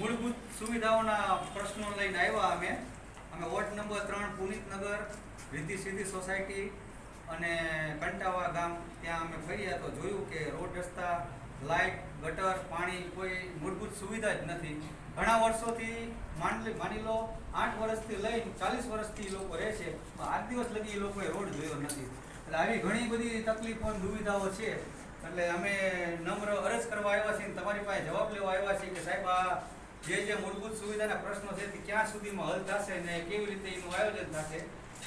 મૂળભૂત સુવિધાઓના પ્રશ્નો લઈને આવ્યા અમે. અમે વોર્ડ નંબર ત્રણ પુનિતનગર રિદ્ધિ સિદ્ધિ સોસાયટી અને કંટાવા ગામ, ત્યાં અમે ફર્યા તો જોયું કે રોડ રસ્તા લાઇટ ગટર, પાણી કોઈ મૂળભૂત સુવિધા જ નથી. ઘણા વર્ષોથી માની માની લો, આઠ વર્ષથી લઈને ચાલીસ વર્ષથી એ લોકો રહે છે. પણ આજ દિવસ લગી એ લોકોએ રોડ જોયો નથી. એટલે આવી ઘણી બધી તકલીફો દુવિધાઓ છે. એટલે અમે નમ્ર અરજ કરવા આવ્યા છીએ તમારી પાસે જવાબ લેવા આવ્યા છીએ કે સાહેબ, આ જે જે મૂળભૂત સુવિધાના પ્રશ્નો છે તે ક્યાં સુધીમાં હલ થશે અને કેવી રીતે એનું આયોજન થશે?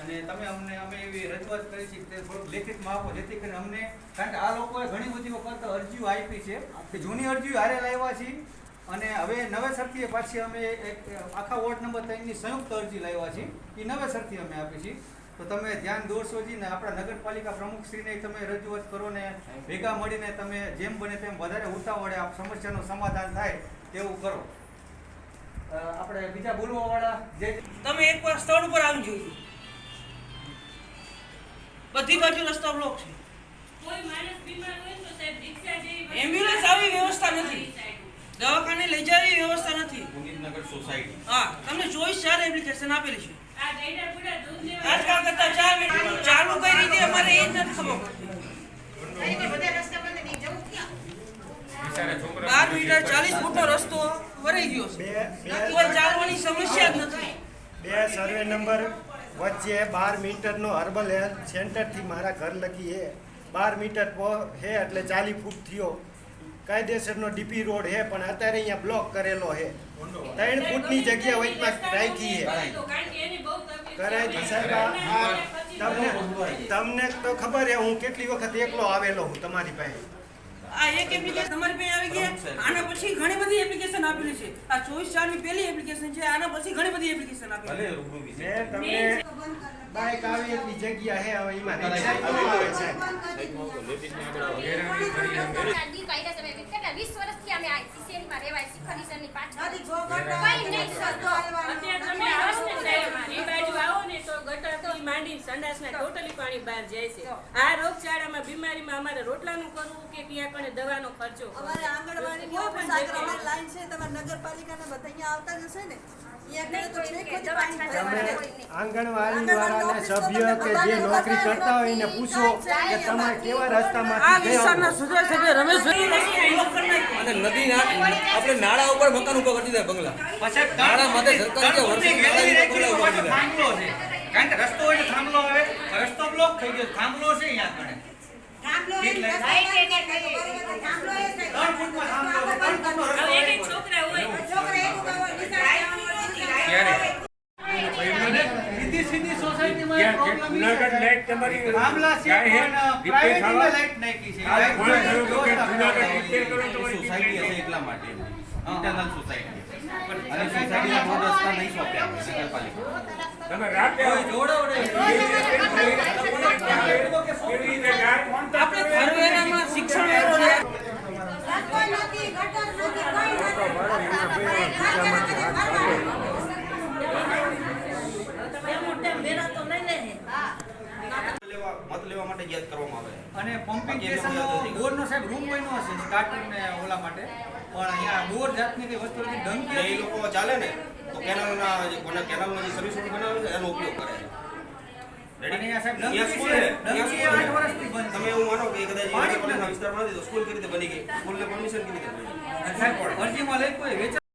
અને તમે અમને અમે એવી રજૂઆત કરી છે કે થોડુંક લેખિતમાં આપો જેથી કરીને અમને કારણ કે આ લોકોએ ઘણી બધી વખત અરજીઓ આપી છે. કે જૂની અરજીઓ હારે લાવ્યા છીએ અને હવે નવેસરથી પાછી અમે એક આખા વોર્ડ નંબર ત્રણની સંયુક્ત અરજી લાવ્યા છીએ એ નવેસરથી અમે આપી છીએ તો તમે ધ્યાન દોરશો જી ને આપણા નગરપાલિકા પ્રમુખશ્રીને તમે રજૂઆત કરો ને ભેગા મળીને તમે જેમ બને તેમ વધારે ઉતાવળે આ સમસ્યાનું સમાધાન થાય તેવું કરો. આપણે બીજા બોલવા વાળા જે તમે એકવાર સ્થળ ઉપર આવી જોઈએ બધી બાજુ રસ્તા બ્લોક છે. કોઈ માણસ બીમાર હોય તો સાહેબ રિક્ષા જેવી એમ્બ્યુલન્સ આવી વ્યવસ્થા નથી. દવાખાને લઈ જવાની વ્યવસ્થા નથી. પુનિતનગર સોસાયટી. હા તમને ચોવીસ ચાર એપ્લિકેશન આપેલી છે. આ ગાયડા પૂરા દૂધ લેવા આજકાલ કરતા ચાર મિનિટ ચાલુ કઈ રીતે અમારે એ જ નથી ખબર પડતી. બાર મીટર ચાલીસ ફૂટનો બે કોઈ ચાલવાની સમસ્યા જ નથી. બે સર્વે નંબર વચ્ચે બાર મીટરનો હર્બલ હેલ્થ સેન્ટરથી મારા ઘર લગી હે. બાર મીટર પો- હે એટલે ચાલી ફૂટ થયો. કાયદેસરનો ડીપી રોડ હે પણ અત્યારે અહીંયા બ્લોક કરેલો હે. ત્રણ ફૂટની જગ્યા વચમાં રાખી હે. કારણ કે એની બહુ તકલીફ કરાય છે સાહેબ તમને તમને તો ખબર હે હું કેટલી વખત એકલો આવેલો હું તમારી પાસે. આ એક એપ્લિકેશન તમારી પાસે આવી ગયા. આના પછી ઘણી બધી એપ્લિકેશન આપેલી છે. આ ચોવીસ ચારની પહેલી એપ્લિકેશન છે. આના પછી ઘણી બધી એપ્લિકેશન આપેલી ભલે રૂબરૂ વિશે. મેં તમને બાઇક આવી એટલી જગ્યા હે હવે એમાં રિક્ષા કાયદા આવે કેટલા વીસ વર્ષથી અમે આ માં રહેવાય શીખવાની સરની પાછળ અત્યારે તમે આવો ને સાહેબ એ બાજુ આવો ને તો ગટરથી માંડી સંડાસના ટોટલી પાણી બહાર જાય છે. આ રોગચાળામાં બીમારીમાં અમારે રોટલાનું કરવું કે ક્યાં કણે દવાનો ખર્ચો અમારે આંગણવાડી કોઈ પણ. લાઈન છે તમારા નગરપાલિકાના બધા અહીંયા આવતા જ હશે ને? આંગણવાડી વાળાના સભ્ય કે જે નોકરી કરતા હોય એને પૂછો કે તમે કેવા નદી આપણે નાળા ઉપર મકાન ઊભા કરી દીધા બંગલા. પાછા નાણાં માટે સરકારે જે ત્રણ ફૂટની વર્ષો ગેલેરી રાખી નાળા તો પાછો ઊભા થાંભલો છે કારણ કે રસ્તો હોય તો થાંભલો આવે રસ્તો બ્લોક થઈ ગયો. થાંભલો છે અહીંયા થાંભલો હોય. સીધી સોસાયટીમાં એક છે. લાઈટ તમારી છે પણ લાઈટ નાખી છે. સોસાયટી હશે એટલા માટે. ઇન્ટરનલ સોસાયટી અને સોસાયટીના રોડ રસ્તા નહીં સોંપ્યા નગરપાલિકા તમે રાતે કોઈ જોડાવડે કેવી રીતે જાય? આપણે ધરવેરામાં શિક્ષણ વેરો લે લેવા મત લેવા માટે યાદ કરવામાં આવે અને પમ્પિંગ સ્ટેશનનો બોરનો સાહેબ રૂમ બન્યો હશે સ્ટાર્ટર ને ઓલા માટે. પણ અહીંયા બોર જાતની કઈ વસ્તુ નથી ડંકી એ લોકો ચાલે ને તો કેનાલના જે કોને કેનાલનો જે સર્વિસ રોડ બનાવે છે એનો ઉપયોગ કરે છે. અને અહીંયા સાહેબ ડંકી સ્કૂલ છે છે ડંકી સ્કૂલ વર્ષથી બંધ તમે એવું માનો કે કદાચ પાણી જ કોલેજના નથી. વિસ્તારમાં નથી તો સ્કૂલ કેવી રીતે બની ગઈ? સ્કૂલને પરમિશન કેવી રીતે મળી અને સાહેબ અરજીમાં લઈ વેચાણ